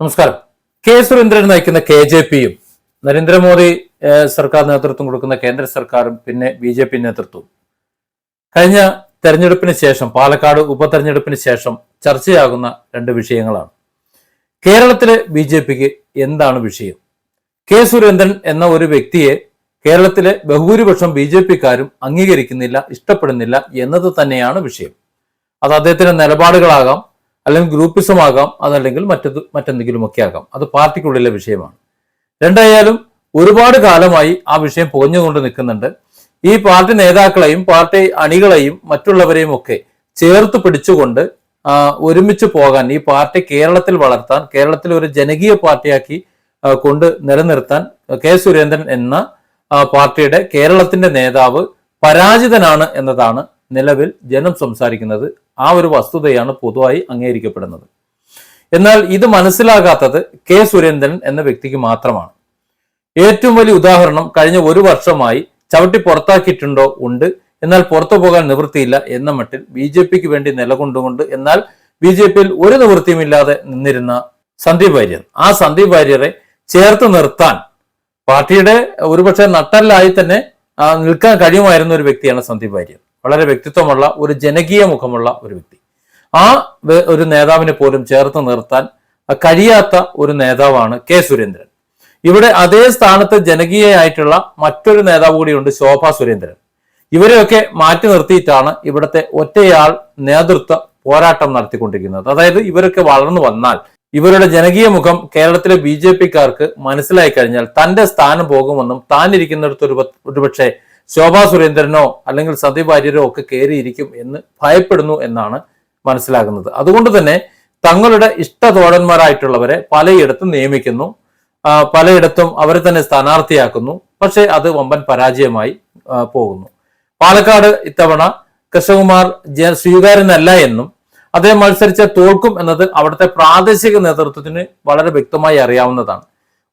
നമസ്കാരം. കെ സുരേന്ദ്രൻ നയിക്കുന്ന K J പിയും നരേന്ദ്രമോദി സർക്കാർ നേതൃത്വം കൊടുക്കുന്ന കേന്ദ്ര സർക്കാരും പിന്നെ ബി ജെ പി നേതൃത്വവും കഴിഞ്ഞ തെരഞ്ഞെടുപ്പിന് ശേഷം പാലക്കാട് ഉപതെരഞ്ഞെടുപ്പിന് ശേഷം ചർച്ചയാകുന്ന രണ്ട് വിഷയങ്ങളാണ്. കേരളത്തിലെ ബി ജെ പിക്ക് എന്താണ് വിഷയം? കെ സുരേന്ദ്രൻ എന്ന ഒരു വ്യക്തിയെ കേരളത്തിലെ ബഹുഭൂരിപക്ഷം ബി ജെ പിക്കാരും അംഗീകരിക്കുന്നില്ല ഇഷ്ടപ്പെടുന്നില്ല എന്നത് തന്നെയാണ് വിഷയം. അത് അദ്ദേഹത്തിന്റെ നിലപാടുകളാകാം അല്ലെങ്കിൽ ഗ്രൂപ്പിസം ആകാം അതല്ലെങ്കിൽ മറ്റത് മറ്റെന്തെങ്കിലുമൊക്കെ ആകാം. അത് പാർട്ടിക്കുള്ളിലെ വിഷയമാണ്. രണ്ടായാലും ഒരുപാട് കാലമായി ആ വിഷയം പുകഞ്ഞുകൊണ്ട് നിൽക്കുന്നുണ്ട്. ഈ പാർട്ടി നേതാക്കളെയും പാർട്ടി അണികളെയും മറ്റുള്ളവരെയും ഒക്കെ ചേർത്ത് പിടിച്ചുകൊണ്ട് ഒരുമിച്ച് പോകാൻ ഈ പാർട്ടി കേരളത്തിൽ വളർത്താൻ കേരളത്തിൽ ഒരു ജനകീയ പാർട്ടിയാക്കി കൊണ്ട് നിലനിർത്താൻ കെ സുരേന്ദ്രൻ എന്ന പാർട്ടിയുടെ കേരളത്തിന്റെ നേതാവ് പരാജിതനാണ് എന്നതാണ് നിലവിൽ ജനം സംസാരിക്കുന്നത് ആ ഒരു വസ്തുതയാണ് പൊതുവായി അംഗീകരിക്കപ്പെടുന്നത്. എന്നാൽ ഇത് മനസ്സിലാകാത്തത് കെ സുരേന്ദ്രൻ എന്ന വ്യക്തിക്ക് മാത്രമാണ്. ഏറ്റവും വലിയ ഉദാഹരണം കഴിഞ്ഞ ഒരു വർഷമായി ചവിട്ടി പുറത്താക്കിയിട്ടുണ്ടോ ഉണ്ട്. എന്നാൽ പുറത്തു പോകാൻ നിവൃത്തിയില്ല എന്ന മട്ടിൽ ബി ജെ പിക്ക് വേണ്ടി നിലകൊണ്ടുകൊണ്ട് എന്നാൽ ബി ജെ പിയിൽ ഒരു നിവൃത്തിയുമില്ലാതെ നിന്നിരുന്ന സന്ദീപ് വാര്യർ. ആ സന്ദീപ് വാര്യരെ ചേർത്ത് നിർത്താൻ പാർട്ടിയുടെ ഒരുപക്ഷെ നട്ടല്ലായി തന്നെ നിൽക്കാൻ കഴിയുമായിരുന്ന ഒരു വ്യക്തിയാണ് സന്ദീപ് വാര്യർ. വളരെ വ്യക്തിത്വമുള്ള ഒരു ജനകീയ മുഖമുള്ള ഒരു വ്യക്തി. ആ ഒരു നേതാവിനെ പോലും ചേർത്ത് നിർത്താൻ കഴിയാത്ത ഒരു നേതാവാണ് കെ സുരേന്ദ്രൻ. ഇവിടെ അതേ സ്ഥാനത്ത് ജനകീയയായിട്ടുള്ള മറ്റൊരു നേതാവ് കൂടിയുണ്ട് ശോഭ സുരേന്ദ്രൻ. ഇവരെയൊക്കെ മാറ്റി നിർത്തിയിട്ടാണ് ഇവിടുത്തെ ഒറ്റയാൾ നേതൃത്വ പോരാട്ടം നടത്തിക്കൊണ്ടിരിക്കുന്നത്. അതായത് ഇവരൊക്കെ വളർന്നു വന്നാൽ ഇവരുടെ ജനകീയ മുഖം കേരളത്തിലെ ബി ജെ പിക്കാർക്ക് മനസ്സിലായി കഴിഞ്ഞാൽ തന്റെ സ്ഥാനം പോകുമെന്നും താൻ ഇരിക്കുന്നിടത്ത് ഒരു പക്ഷേ ഒരുപക്ഷെ ശോഭാ സുരേന്ദ്രനോ അല്ലെങ്കിൽ സതി വാര്യരോ ഒക്കെ കയറിയിരിക്കും എന്ന് ഭയപ്പെടുന്നു എന്നാണ് മനസ്സിലാകുന്നത്. അതുകൊണ്ട് തന്നെ തങ്ങളുടെ ഇഷ്ടതോഴന്മാരായിട്ടുള്ളവരെ പലയിടത്തും നിയമിക്കുന്നു. പലയിടത്തും അവരെ തന്നെ സ്ഥാനാർത്ഥിയാക്കുന്നു. പക്ഷേ അത് വമ്പൻ പരാജയമായി പോകുന്നു. പാലക്കാട് ഇത്തവണ കൃഷ്ണകുമാർ സ്വീകാര്യനല്ല എന്നും അദ്ദേഹം മത്സരിച്ച തോൽക്കും എന്നത് അവിടുത്തെ പ്രാദേശിക നേതൃത്വത്തിന് വളരെ വ്യക്തമായി അറിയാവുന്നതാണ്.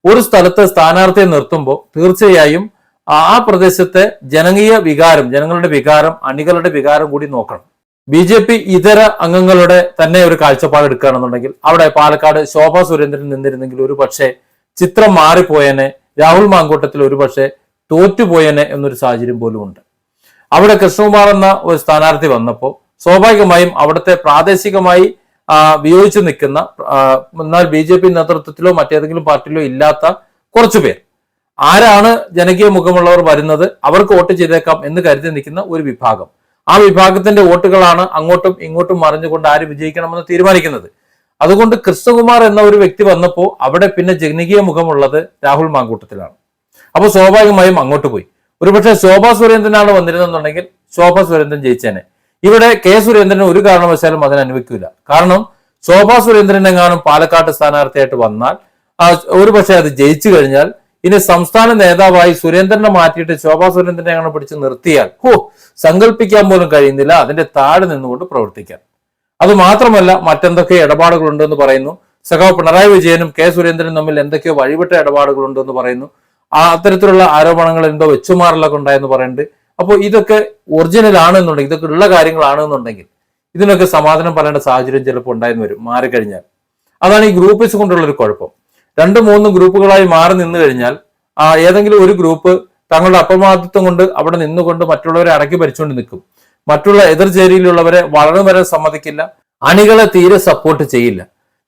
ഒരു സ്ഥലത്ത് സ്ഥാനാർത്ഥിയെ നിർത്തുമ്പോൾ തീർച്ചയായും ആ പ്രദേശത്തെ ജനകീയ വികാരം ജനങ്ങളുടെ വികാരം അണികളുടെ വികാരം കൂടി നോക്കണം. ബി ജെ പി ഇതര അംഗങ്ങളുടെ തന്നെ ഒരു കാഴ്ചപ്പാട് എടുക്കുകയാണെന്നുണ്ടെങ്കിൽ അവിടെ പാലക്കാട് ശോഭാ സുരേന്ദ്രൻ നിന്നിരുന്നെങ്കിൽ ഒരു പക്ഷേ ചിത്രം മാറിപ്പോയനെ രാഹുൽ മാങ്കൂട്ടത്തിൽ ഒരു പക്ഷേ തോറ്റുപോയനെ എന്നൊരു സാഹചര്യം പോലും ഉണ്ട്. അവിടെ കൃഷ്ണകുമാർ എന്ന ഒരു സ്ഥാനാർത്ഥി വന്നപ്പോൾ സ്വാഭാവികമായും അവിടുത്തെ പ്രാദേശികമായി വിയോജിച്ച് നിൽക്കുന്ന എന്നാൽ ബി ജെ പി നേതൃത്വത്തിലോ മറ്റേതെങ്കിലും പാർട്ടിയിലോ ഇല്ലാത്ത കുറച്ചു പേർ ആരാണ് ജനകീയ മുഖമുള്ളവർ വരുന്നത്? അവർക്ക് വോട്ട് ചെയ്തേക്കാം എന്ന് കരുതി നിൽക്കുന്ന ഒരു വിഭാഗം. ആ വിഭാഗത്തിന്റെ വോട്ടുകളാണ് അങ്ങോട്ടും ഇങ്ങോട്ടും മറിഞ്ഞുകൊണ്ട് ആര് വിജയിക്കണമെന്ന് തീരുമാനിക്കുന്നത്. അതുകൊണ്ട് കൃഷ്ണകുമാർ എന്ന ഒരു വ്യക്തി വന്നപ്പോൾ അവിടെ പിന്നെ ജനകീയ മുഖമുള്ളത് രാഹുൽ മാങ്കൂട്ടത്തിലാണ്. അപ്പോൾ സ്വാഭാവികമായും അങ്ങോട്ട് പോയി. ഒരുപക്ഷെ ശോഭാ സുരേന്ദ്രനാണ് വന്നിരുന്നെന്നുണ്ടെങ്കിൽ ശോഭാ സുരേന്ദ്രൻ ജയിച്ചേനെ. ഇവിടെ കെ സുരേന്ദ്രൻ ഒരു കാരണവശാലും അതിന് അനുവദിക്കില്ല കാരണം ശോഭാ സുരേന്ദ്രൻ എങ്ങാനും പാലക്കാട്ട് സ്ഥാനാർത്ഥിയായിട്ട് വന്നാൽ ഒരുപക്ഷെ അത് ജയിച്ചു കഴിഞ്ഞാൽ ഇനി സംസ്ഥാന നേതാവായി സുരേന്ദ്രനെ മാറ്റിയിട്ട് ശോഭാ സുരേന്ദ്രനെ അങ്ങനെ പിടിച്ച് നിർത്തിയാൽ ഹോ സങ്കല്പിക്കാൻ പോലും കഴിയുന്നില്ല. അതിന്റെ താഴെ നിന്നുകൊണ്ട് പ്രവർത്തിക്കാൻ. അത് മാത്രമല്ല മറ്റെന്തൊക്കെ ഇടപാടുകളുണ്ടെന്ന് പറയുന്നു. സഖാവ് പിണറായി വിജയനും കെ സുരേന്ദ്രനും തമ്മിൽ എന്തൊക്കെയോ വഴിവിട്ട ഇടപാടുകളുണ്ടെന്ന് പറയുന്നു. ആ അത്തരത്തിലുള്ള ആരോപണങ്ങൾ എന്തോ വെച്ചുമാറലൊക്കെ ഉണ്ടായെന്ന് പറയുന്നുണ്ട്. അപ്പോൾ ഇതൊക്കെ ഒറിജിനൽ ആണെന്നുണ്ടെങ്കിൽ ഇതൊക്കെ ഉള്ള കാര്യങ്ങളാണെന്നുണ്ടെങ്കിൽ ഇതിനൊക്കെ സമാധാനം പറയേണ്ട സാഹചര്യം ചിലപ്പോൾ ഉണ്ടായെന്ന് വരും മാറിക്കഴിഞ്ഞാൽ. അതാണ് ഈ ഗ്രൂപ്പിസ് കൊണ്ടുള്ള ഒരു കുഴപ്പം. രണ്ട് മൂന്ന് ഗ്രൂപ്പുകളായി മാറി നിന്നു കഴിഞ്ഞാൽ ആ ഏതെങ്കിലും ഒരു ഗ്രൂപ്പ് തങ്ങളുടെ അപ്രമാദിത്വം കൊണ്ട് അവിടെ നിന്നുകൊണ്ട് മറ്റുള്ളവരെ അടക്കി ഭരിച്ചുകൊണ്ട് നിൽക്കും. മറ്റുള്ള എതിർചേരിയിലുള്ളവരെ വളരെ വരെ സമ്മതിക്കില്ല. അണികളെ തീരെ സപ്പോർട്ട് ചെയ്യില്ല.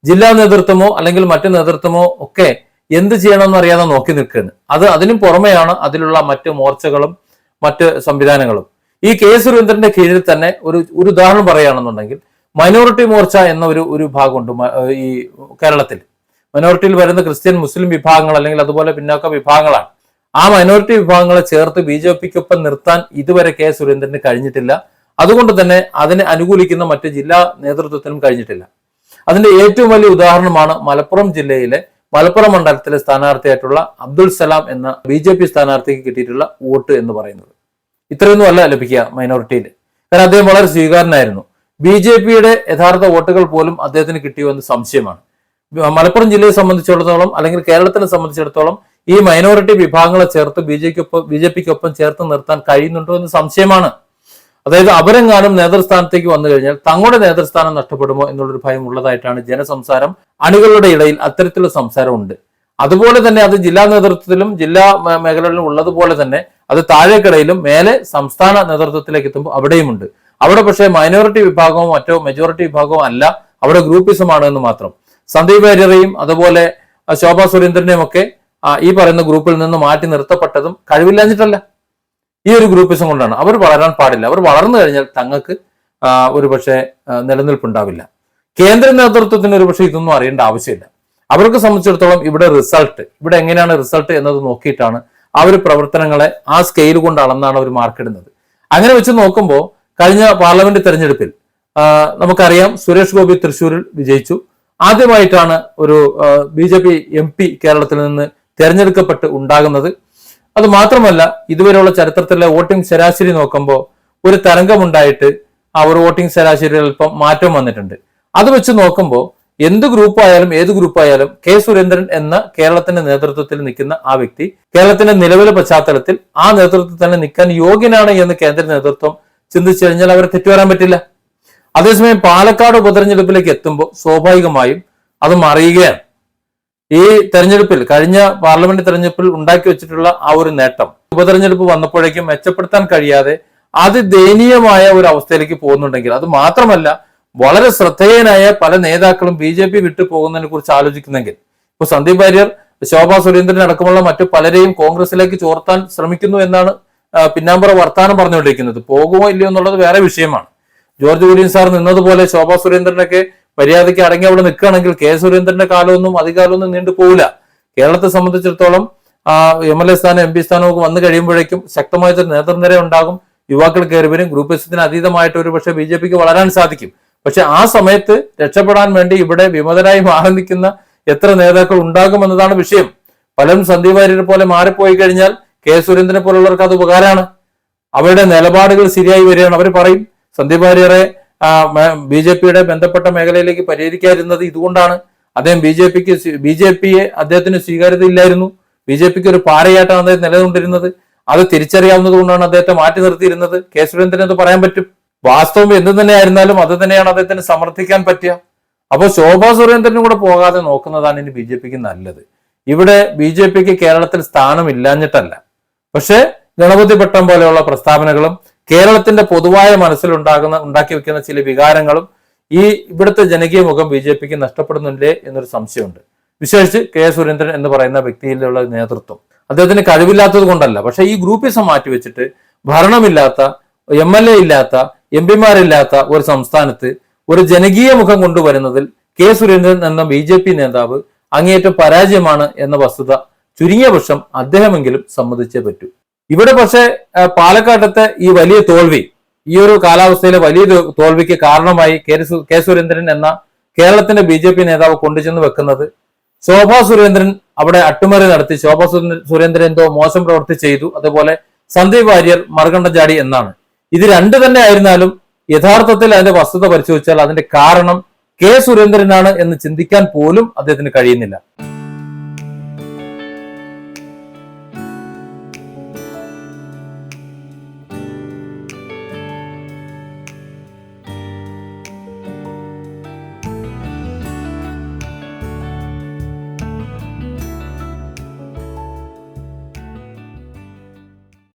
ജില്ലാ നേതൃത്വമോ അല്ലെങ്കിൽ മറ്റു നേതൃത്വമോ ഒക്കെ എന്ത് ചെയ്യണമെന്ന് അറിയാതെ നോക്കി നിൽക്കുകയാണ്. അത് അതിനും പുറമെയാണ് അതിലുള്ള മറ്റ് മോർച്ചകളും മറ്റ് സംവിധാനങ്ങളും. ഈ കെ സുരേന്ദ്രന്റെ കീഴിൽ തന്നെ ഒരു ഒരു ഉദാഹരണം പറയുകയാണെന്നുണ്ടെങ്കിൽ മൈനോറിറ്റി മോർച്ച എന്ന ഒരു ഒരു ഭാഗമുണ്ട് ഈ കേരളത്തിൽ. മൈനോറിറ്റിയിൽ വരുന്ന ക്രിസ്ത്യൻ മുസ്ലിം വിഭാഗങ്ങൾ അല്ലെങ്കിൽ അതുപോലെ പിന്നോക്ക വിഭാഗങ്ങളാണ്. ആ മൈനോറിറ്റി വിഭാഗങ്ങളെ ചേർത്ത് ബി ജെ പിക്കൊപ്പം നിർത്താൻ ഇതുവരെ കെ സുരേന്ദ്രന് കഴിഞ്ഞിട്ടില്ല. അതുകൊണ്ട് തന്നെ അതിനെ അനുകൂലിക്കുന്ന മറ്റ് ജില്ലാ നേതൃത്വത്തിനും കഴിഞ്ഞിട്ടില്ല. അതിന്റെ ഏറ്റവും വലിയ ഉദാഹരണമാണ് മലപ്പുറം ജില്ലയിലെ മലപ്പുറം മണ്ഡലത്തിലെ സ്ഥാനാർത്ഥിയായിട്ടുള്ള അബ്ദുൾ സലാം എന്ന ബി ജെ പി സ്ഥാനാർത്ഥിക്ക് കിട്ടിയിട്ടുള്ള വോട്ട് എന്ന് പറയുന്നത്. ഇത്രയൊന്നും അല്ല ലഭിക്കുക മൈനോറിറ്റിയിൽ കാരണം അദ്ദേഹം വളരെ സ്വീകാരനായിരുന്നു. ബി ജെ പിയുടെ യഥാർത്ഥ വോട്ടുകൾ പോലും അദ്ദേഹത്തിന് കിട്ടിയോ എന്ന് സംശയമാണ്. മലപ്പുറം ജില്ലയെ സംബന്ധിച്ചിടത്തോളം അല്ലെങ്കിൽ കേരളത്തിനെ സംബന്ധിച്ചിടത്തോളം ഈ മൈനോറിറ്റി വിഭാഗങ്ങളെ ചേർത്ത് ബി ജെക്കൊപ്പം ബി ജെ പിക്കൊപ്പം ചേർത്ത് നിർത്താൻ കഴിയുന്നുണ്ടോ എന്ന് സംശയമാണ്. അതായത് അവരെങ്ങാനും നേതൃസ്ഥാനത്തേക്ക് വന്നു കഴിഞ്ഞാൽ തങ്ങളുടെ നേതൃസ്ഥാനം നഷ്ടപ്പെടുമോ എന്നുള്ളൊരു ഭയം ഉള്ളതായിട്ടാണ് ജനസംസാരം. അണികളുടെ ഇടയിൽ അത്തരത്തിലുള്ള സംസാരമുണ്ട്. അതുപോലെ തന്നെ അത് ജില്ലാ നേതൃത്വത്തിലും ജില്ലാ മേഖലകളിലും ഉള്ളതുപോലെ തന്നെ അത് താഴേക്കിടയിലും മേലെ സംസ്ഥാന നേതൃത്വത്തിലേക്ക് എത്തുമ്പോൾ അവിടെയുമുണ്ട്. അവിടെ പക്ഷേ മൈനോറിറ്റി വിഭാഗമോ മറ്റോ മെജോറിറ്റി വിഭാഗമോ അല്ല. അവിടെ ഗ്രൂപ്പിസമാണ് എന്ന് മാത്രം. സന്ദീപ് വാര്യരെയും അതുപോലെ ശോഭ സുരേന്ദ്രനെയും ഒക്കെ ഈ പറയുന്ന ഗ്രൂപ്പിൽ നിന്ന് മാറ്റി നിർത്തപ്പെട്ടതും കഴിവില്ലാഞ്ഞിട്ടല്ല. ഈ ഒരു ഗ്രൂപ്പിസം കൊണ്ടാണ്. അവർ വളരാൻ പാടില്ല. അവർ വളർന്നു കഴിഞ്ഞാൽ തങ്ങൾക്ക് ഒരു പക്ഷേ നിലനിൽപ്പുണ്ടാവില്ല. കേന്ദ്ര നേതൃത്വത്തിന് ഒരു പക്ഷേ ഇതൊന്നും അറിയേണ്ട ആവശ്യമില്ല. അവർക്ക് സംബന്ധിച്ചിടത്തോളം ഇവിടെ റിസൾട്ട് ഇവിടെ എങ്ങനെയാണ് റിസൾട്ട് എന്നത് നോക്കിയിട്ടാണ് ആ ഒരു പ്രവർത്തനങ്ങളെ ആ സ്കെയിൽ കൊണ്ട് അളന്നാണ് അവർ മാർക്കിടുന്നത് അങ്ങനെ വെച്ച് നോക്കുമ്പോൾ കഴിഞ്ഞ പാർലമെന്റ് തെരഞ്ഞെടുപ്പിൽ നമുക്കറിയാം സുരേഷ് ഗോപി തൃശൂരിൽ വിജയിച്ചു. ആദ്യമായിട്ടാണ് ഒരു B J P M P കേരളത്തിൽ നിന്ന് തെരഞ്ഞെടുക്കപ്പെട്ട് ഉണ്ടാകുന്നത്. അത് മാത്രമല്ല ഇതുവരെയുള്ള ചരിത്രത്തിലെ വോട്ടിംഗ് ശരാശരി നോക്കുമ്പോൾ ഒരു തരംഗമുണ്ടായിട്ട് ആ ഒരു വോട്ടിംഗ് ശരാശരി അല്പം മാറ്റം വന്നിട്ടുണ്ട്. അത് വെച്ച് നോക്കുമ്പോൾ എന്ത് ഗ്രൂപ്പായാലും ഏത് ഗ്രൂപ്പായാലും കെ സുരേന്ദ്രൻ എന്ന കേരളത്തിന്റെ നേതൃത്വത്തിൽ നിൽക്കുന്ന ആ വ്യക്തി കേരളത്തിന്റെ നിലവിലെ പശ്ചാത്തലത്തിൽ ആ നേതൃത്വത്തിൽ തന്നെ നിൽക്കാൻ യോഗ്യനാണ് എന്ന് കേന്ദ്ര നേതൃത്വം ചിന്തിച്ചു കഴിഞ്ഞാൽ അവരെ തെറ്റുവരാൻ പറ്റില്ല. അതേസമയം പാലക്കാട് ഉപതെരഞ്ഞെടുപ്പിലേക്ക് എത്തുമ്പോൾ സ്വാഭാവികമായും അത് മറിയുകയാണ്. ഈ തെരഞ്ഞെടുപ്പിൽ കഴിഞ്ഞ പാർലമെന്റ് തെരഞ്ഞെടുപ്പിൽ ഉണ്ടാക്കി വെച്ചിട്ടുള്ള ആ ഒരു നേട്ടം ഉപതെരഞ്ഞെടുപ്പ് വന്നപ്പോഴേക്കും മെച്ചപ്പെടുത്താൻ കഴിയാതെ അതിദയനീയമായ ഒരു അവസ്ഥയിലേക്ക് പോകുന്നുണ്ടെങ്കിൽ അത് മാത്രമല്ല വളരെ ശ്രദ്ധേയനായ പല നേതാക്കളും ബി ജെ പി വിട്ടു പോകുന്നതിനെ കുറിച്ച് ആലോചിക്കുന്നെങ്കിൽ. ഇപ്പൊ സന്ദീപ് വാര്യർ ശോഭാ സുരേന്ദ്രൻ അടക്കമുള്ള മറ്റു പലരെയും കോൺഗ്രസിലേക്ക് ചോർത്താൻ ശ്രമിക്കുന്നു എന്നാണ് പിന്നാമ്പുറ വർത്താനം പറഞ്ഞുകൊണ്ടിരിക്കുന്നത്. പോകുമോ ഇല്ലയോ എന്നുള്ളത് വേറെ വിഷയമാണ്. ജോർജ് കുര്യൻ സാർ നിന്നതുപോലെ ശോഭാ സുരേന്ദ്രനൊക്കെ മര്യാദയ്ക്ക് അടങ്ങി അവിടെ നിൽക്കുകയാണെങ്കിൽ കെ സുരേന്ദ്രന്റെ കാലമൊന്നും അധികാലമൊന്നും നീണ്ടു പോകില്ല കേരളത്തെ സംബന്ധിച്ചിടത്തോളം എം എൽ എ സ്ഥാനം എം പി സ്ഥാനമൊക്കെ വന്നു കഴിയുമ്പോഴേക്കും ശക്തമായ ഒരു നേതൃനിര ഉണ്ടാകും. യുവാക്കൾ കയറി വരും ഗ്രൂപ്പ് എസത്തിന് അതീതമായിട്ട് ഒരു പക്ഷേ ബി ജെ പിക്ക് വളരാൻ സാധിക്കും. പക്ഷെ ആ സമയത്ത് രക്ഷപ്പെടാൻ വേണ്ടി ഇവിടെ വിമതരായി മാറി നിൽക്കുന്ന എത്ര നേതാക്കൾ ഉണ്ടാകുമെന്നതാണ് വിഷയം. പലരും സന്ദീപ് വാര്യരെ പോലെ മാറിപ്പോയി കഴിഞ്ഞാൽ കെ സുരേന്ദ്രനെ പോലുള്ളവർക്ക് അത് ഉപകാരമാണ്. അവരുടെ നിലപാടുകൾ ശരിയായി വരികയാണ്. അവർ പറയും സന്ദീപ് വാര്യറെ ബി ജെ പിയുടെ ബന്ധപ്പെട്ട മേഖലയിലേക്ക് പരിഹരിക്കാതിരുന്നത് ഇതുകൊണ്ടാണ്. അദ്ദേഹം ബി ജെ പിക്ക് ബി ജെ പിയെ അദ്ദേഹത്തിന് സ്വീകാര്യത ഇല്ലായിരുന്നു ബി ജെ പിക്ക് ഒരു പാരയായിട്ടാണ് അദ്ദേഹം നിലനിന്നിരുന്നത് അത് തിരിച്ചറിയാവുന്നത് കൊണ്ടാണ് അദ്ദേഹത്തെ മാറ്റി നിർത്തിയിരുന്നത്. കെ സുരേന്ദ്രൻ എന്ന് പറയാൻ പറ്റും. വാസ്തവം എന്ത് തന്നെയായിരുന്നാലും അത് തന്നെയാണ് അദ്ദേഹത്തിന് സമർത്ഥിക്കാൻ പറ്റുക. അപ്പോൾ ശോഭാ സുരേന്ദ്രനും കൂടെ പോകാതെ നോക്കുന്നതാണ് ഇനി ബി ജെ പിക്ക് നല്ലത്. ഇവിടെ ബി ജെ പിക്ക് കേരളത്തിൽ സ്ഥാനം ഇല്ലാഞ്ഞിട്ടല്ല പക്ഷേ ഗണപതി പട്ടം പോലെയുള്ള പ്രസ്താവനകളും കേരളത്തിന്റെ പൊതുവായ മനസ്സിലുണ്ടാകുന്ന ഉണ്ടാക്കി വെക്കുന്ന ചില വികാരങ്ങളും ഈ ഇവിടുത്തെ ജനകീയ മുഖം ബി ജെ പിക്ക് നഷ്ടപ്പെടുന്നില്ലേ എന്നൊരു സംശയമുണ്ട്. വിശേഷിച്ച് കെ സുരേന്ദ്രൻ എന്ന് പറയുന്ന വ്യക്തിയിലുള്ള നേതൃത്വം. അദ്ദേഹത്തിന് കഴിവില്ലാത്തത് കൊണ്ടല്ല. പക്ഷെ ഈ ഗ്രൂപ്പിസം മാറ്റി വെച്ചിട്ട് ഭരണമില്ലാത്ത എം എൽ എ ഇല്ലാത്ത എം പിമാരില്ലാത്ത ഒരു സംസ്ഥാനത്ത് ഒരു ജനകീയ മുഖം കൊണ്ടുവരുന്നതിൽ കെ സുരേന്ദ്രൻ എന്ന ബി ജെ പി നേതാവ് അങ്ങേയറ്റം പരാജയമാണ് എന്ന വസ്തുത ചുരുങ്ങിയ പക്ഷം അദ്ദേഹമെങ്കിലും സമ്മതിച്ചേ പറ്റൂ. ഇവിടെ പക്ഷേ പാലക്കാട്ടത്തെ ഈ വലിയ തോൽവി ഈ ഒരു കാലാവസ്ഥയിലെ വലിയ തോൽവിക്ക് കാരണമായി കെ സുരേന്ദ്രൻ എന്ന കേരളത്തിന്റെ ബി ജെ പി നേതാവ് കൊണ്ടുചെന്ന് വെക്കുന്നത്. ശോഭാ സുരേന്ദ്രൻ അവിടെ അട്ടിമറി നടത്തി. ശോഭാ സുരേന്ദ്രൻ എന്തോ മോശം പ്രവൃത്തി ചെയ്തു. അതുപോലെ സന്ദീപ് വാര്യർ മറുകണ്ഠജാടി എന്നാണ്. ഇത് രണ്ട് തന്നെ ആയിരുന്നാലും യഥാർത്ഥത്തിൽ അതിന്റെ വസ്തുത പരിശോധിച്ചാൽ അതിന്റെ കാരണം കെ സുരേന്ദ്രനാണ് എന്ന് ചിന്തിക്കാൻ പോലും അദ്ദേഹത്തിന് കഴിയുന്നില്ല.